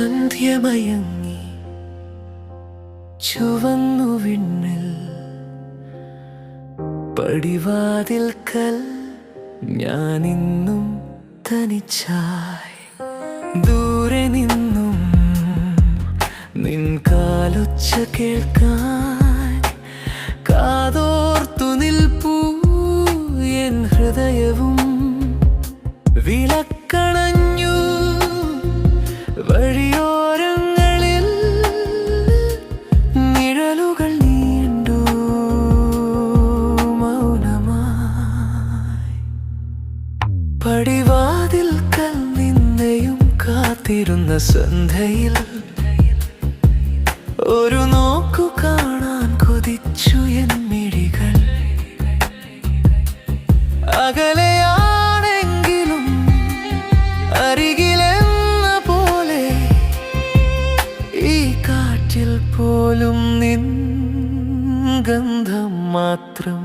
സന്ധ്യമയങ്ങി ചുവന്നു വിണ്ണിൽ പടിവാതിൽക്കൽ ഞാനിന്നും തനിച്ചായി. ദൂരെ നിന്നും നിൻ കാലൊച്ച കേൾക്കാൻ കാതോർത്തു നിൽപ്പൂ എൻ ഹൃദയവും കാത്തിരുന്ന സന്ധ്യയിൽ ഒരു നോക്കു കാണാൻ കൊതിച്ചു എൻ മിഴികൾ. അകലെയാണെങ്കിലും അരികിലെന്ന പോലെ ഈ കാറ്റിൽ പോലും നിൻ ഗന്ധം മാത്രം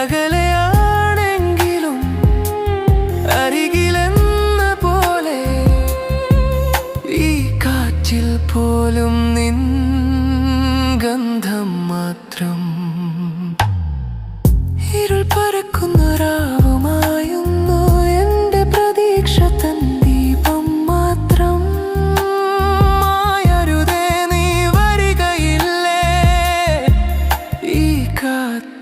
അകലെയാണെങ്കിലും അരികിലെന്ന പോലെ ഈ കാറ്റിൽ പോലും നിൻ ഗന്ധം മാത്രം. ഇരുൾ പരക്കുന്ന.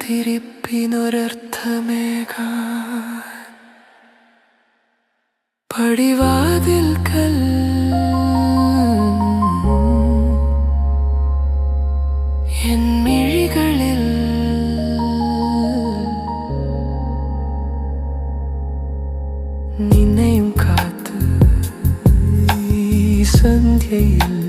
കാത്തിരിപ്പിനൊരർത്ഥമേകാൻ പടിവാതിൽക്കൽ എൻ മിഴികളിൽ നിന്നെയും കാത്ത് സന്ധ്യയിൽ